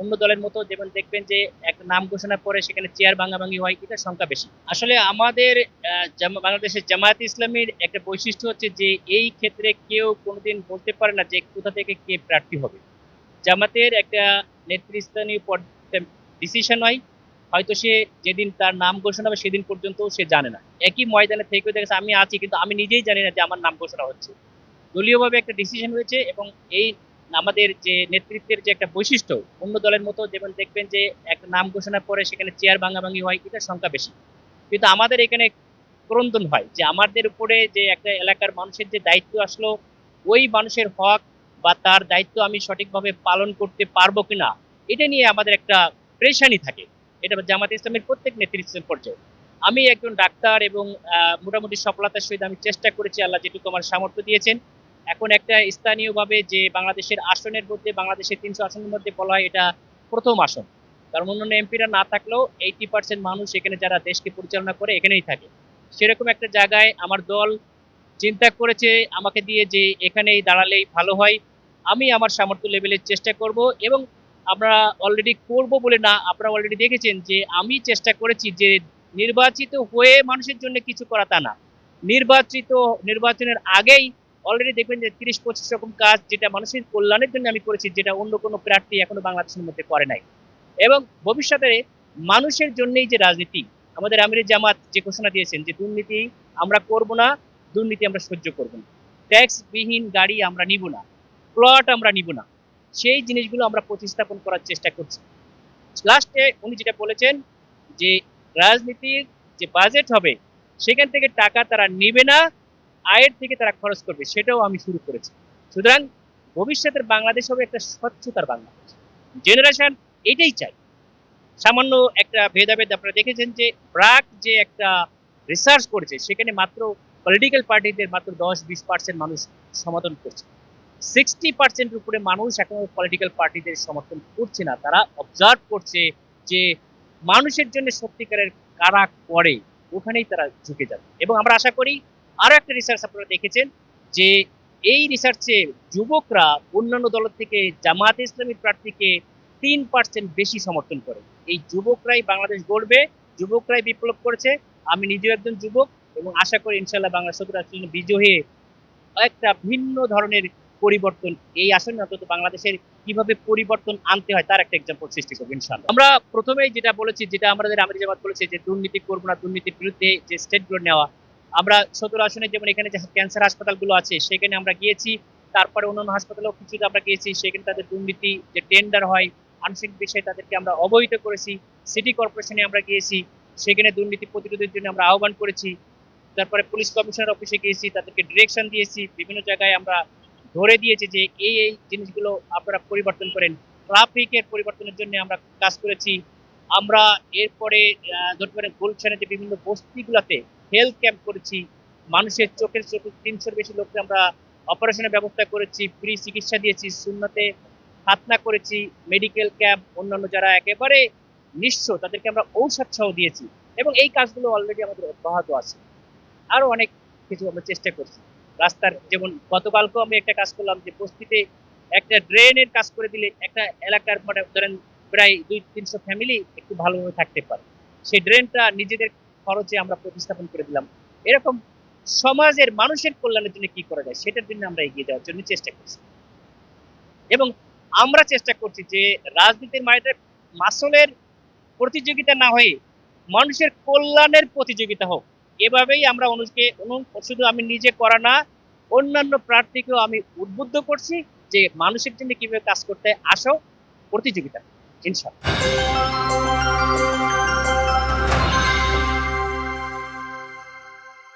অন্য দলের মতো যেমন দেখবেন যে একটা নাম ঘোষণার পরে সেখানে চেয়ার ভাঙাভাঙি হয় এটা সংখ্যা বেশি। আসলে আমাদের বাংলাদেশের জামায়াত ইসলামীর একটা বৈশিষ্ট্য হচ্ছে যে এই ক্ষেত্রে কেউ কোনোদিন বলতে পারে না যে কোথা থেকে কে প্রার্থী হবে। জামাতের একটা নেতৃস্থানীয় ডিসিশন হয়, হয়তো সে যেদিন তার নাম ঘোষণা হবে সেদিন পর্যন্ত সে জানে না। একই ময়দানে থেকে দেখা আমি আছি, কিন্তু আমি নিজেই জানি না যে আমার নাম ঘোষণা হচ্ছে। দলীয়ভাবে একটা ডিসিশন হয়েছে এবং এই আমাদের যে নেতৃত্বের যে একটা বৈশিষ্ট্য, অন্য দলের মতো যেমন দেখবেন যে একটা নাম ঘোষণার পরে সেখানে চেয়ার ভাঙাভাঙি হয়, এটা সংখ্যা বেশি। কিন্তু আমাদের এখানে ক্রন্দন হয় যে আমাদের উপরে যে একটা এলাকার মানুষের যে দায়িত্ব আসলো, ওই মানুষের হক বা তার দায়িত্ব আমি সঠিকভাবে পালন করতে পারব কিনা, এটা নিয়ে আমাদের একটা প্রেশানি থাকে। এটা জামাত ইসলামের প্রত্যেক নেতৃত্বের পর্যায়ে। আমি একজন ডাক্তার এবং মোটামুটি সফলতার সহিত আমি চেষ্টা করেছি আল্লাহ যেটুকু আমার সামর্থ্য দিয়েছেন। এখন একটা স্থানীয়ভাবে যে বাংলাদেশের আসনের মধ্যে, বাংলাদেশের তিনশো আসনের মধ্যে বলা হয় এটা প্রথম আসন। কারণ অন্যান্য এমপিরা না থাকলেও এইটি পার্সেন্ট মানুষ এখানে যারা দেশকে পরিচালনা করে এখানেই থাকে। সেরকম একটা জায়গায় আমার দল চিন্তা করেছে, আমাকে দিয়ে যে এখানেই দাঁড়ালেই ভালো হয়। আমি আমার সামর্থ্য লেভেলের চেষ্টা করব এবং আমরা অলরেডি করব বলে না, আপনারা অলরেডি দেখেছেন যে আমি চেষ্টা করেছি যে নির্বাচিত হয়ে মানুষের জন্য কিছু করা তা না। নির্বাচিত, নির্বাচনের আগেই অলরেডি দেখবেন যে তিরিশ, পঁচিশ রকম কাজ যেটা মানুষের কল্যাণের জন্য আমি করেছি, যেটা অন্য কোনো প্রার্থী এখনও বাংলাদেশের মধ্যে করে নাই। এবং ভবিষ্যতে মানুষের জন্যই যে রাজনীতি, আমাদের আমির জামাত যে ঘোষণা দিয়েছেন যে দুর্নীতি আমরা করব না, দুর্নীতি আমরা সহ্য করব না। ট্যাক্স বিহীন গাড়ি আমরা নিব না, প্লট আমরা নিব না, সেই জিনিসগুলো আমরা প্রতিস্থাপন করার চেষ্টা করছি। লাস্টে উনি যেটা বলেছেন যে রাজনীতির যে বাজেট হবে, সেখান থেকে টাকা তারা নেবে না আয়ের থেকে তারা খরচ করবে, সেটাও আমি শুরু করেছি। সুতরাং ভবিষ্যতের বাংলাদেশ হবে একটা স্বচ্ছতার বাংলাদেশ। জেনারেশন এটাই চাই। সামান্য একটা ভেদাভেদ আপনারা দেখেছেন যে ব্রাক যে একটা রিসার্চ করেছে, সেখানে মাত্র পলিটিক্যাল পার্টিদের মাত্র দশ বিশ পার্সেন্ট মানুষ সমর্থন করছে। সিক্সটি পার্সেন্টের উপরে মানুষ এখনও পলিটিক্যাল পার্টিদের সমর্থন করছে না। তারা অবজার্ভ করছে যে মানুষের জন্য সত্যিকারের কারা করে, ওখানেই তারা ঝুঁকে যাবে। এবং আমরা আশা করি আরও একটা রিসার্চ আপনারা দেখেছেন যে এই রিসার্চে যুবকরা অন্যান্য দল থেকে জামাত ইসলামী প্রার্থীকে তিন পার্সেন্ট বেশি সমর্থন করে। এই যুবকরাই বাংলাদেশ গড়বে, যুবকরাই বিপ্লব করেছে। আমি নিজেও একজন যুবক এবং আশা করি ইনশাল্লাহ বাংলা সদর আসলে বিজয়ী একটা ভিন্ন ধরনের পরিবর্তন এই আসনে অন্তত বাংলাদেশের কীভাবে পরিবর্তন আনতে হয় তার একটা এক্সাম্পল সৃষ্টি করব ইনশাল্লাহ আমরা প্রথমেই যেটা বলেছি, যেটা আমাদের আমির জামাত বলেছে যে দুর্নীতি করব না, দুর্নীতির বিরুদ্ধে যে স্টেটগুলো নেওয়া আমরা সদর আসনে যেমন এখানে যে ক্যান্সার হাসপাতালগুলো আছে, সেখানে আমরা গিয়েছি। তারপরে অন্যান্য হাসপাতালেও কিছুতে আমরা গিয়েছি, সেখানে তাদের দুর্নীতি, যে টেন্ডার হয়, আংশিক বিষয়ে তাদেরকে আমরা অবহিত করেছি। সিটি কর্পোরেশনে আমরা গিয়েছি, সেখানে দুর্নীতি প্রতিরোধের জন্য আমরা আহ্বান করেছি। তারপরে পুলিশ কমিশনার অফিসে গিয়েছি, তাদেরকে ডিরেকশন দিয়েছি। বিভিন্ন জায়গায় আমরা ধরে দিয়েছি যে এই এই জিনিসগুলো আপনারা পরিবর্তন করেন। ট্রাফিকের পরিবর্তনের জন্য আমরা কাজ করেছি। আমরা এরপরে ধরতে পারেন গুলশানে যে বিভিন্ন বস্তিগুলোতে হেলথ ক্যাম্প করেছি। মানুষের চোখের চোখে তিনশোর বেশি লোককে আমরা অপারেশনের ব্যবস্থা করেছি, ফ্রি চিকিৎসা দিয়েছি, শূন্যতে খাতনা করেছি, মেডিকেল ক্যাম্প, অন্যান্য যারা একেবারে নিঃস্ব, তাদেরকে আমরা ঔষধ সহ দিয়েছি এবং এই কাজগুলো অলরেডি আমাদের অব্যাহত আছে। আরও অনেক কিছু আমরা চেষ্টা করছি। রাস্তার যেমন গতকালকেও আমি একটা কাজ করলাম যে বস্তিতে একটা ড্রেনের কাজ করে দিলে একটা এলাকার মানে ধরেন প্রায় দুই তিনশো ফ্যামিলি একটু ভালোভাবে থাকতে পারে। সেই ড্রেনটা নিজেদের খরচে আমরা প্রতিস্থাপন করে দিলাম। এরকম সমাজের মানুষের কল্যাণের জন্য কি করা যায়, সেটার জন্য আমরা এগিয়ে যাওয়ার জন্য চেষ্টা করছি। এবং আমরা চেষ্টা করছি যে রাজনীতির মায়েদের মাসলের প্রতিযোগিতা না হয়ে মানুষের কল্যাণের প্রতিযোগিতা হোক, এভাবেই আমরা অনুজকে অনু- শুধু আমি নিজে করা না, অন্যান্য প্রার্থীকেও আমি উদ্বুদ্ধ করছি যে মানুষের জন্য কীভাবে কাজ করতে আসো প্রতিযোগিতা ইনশাল্লাহ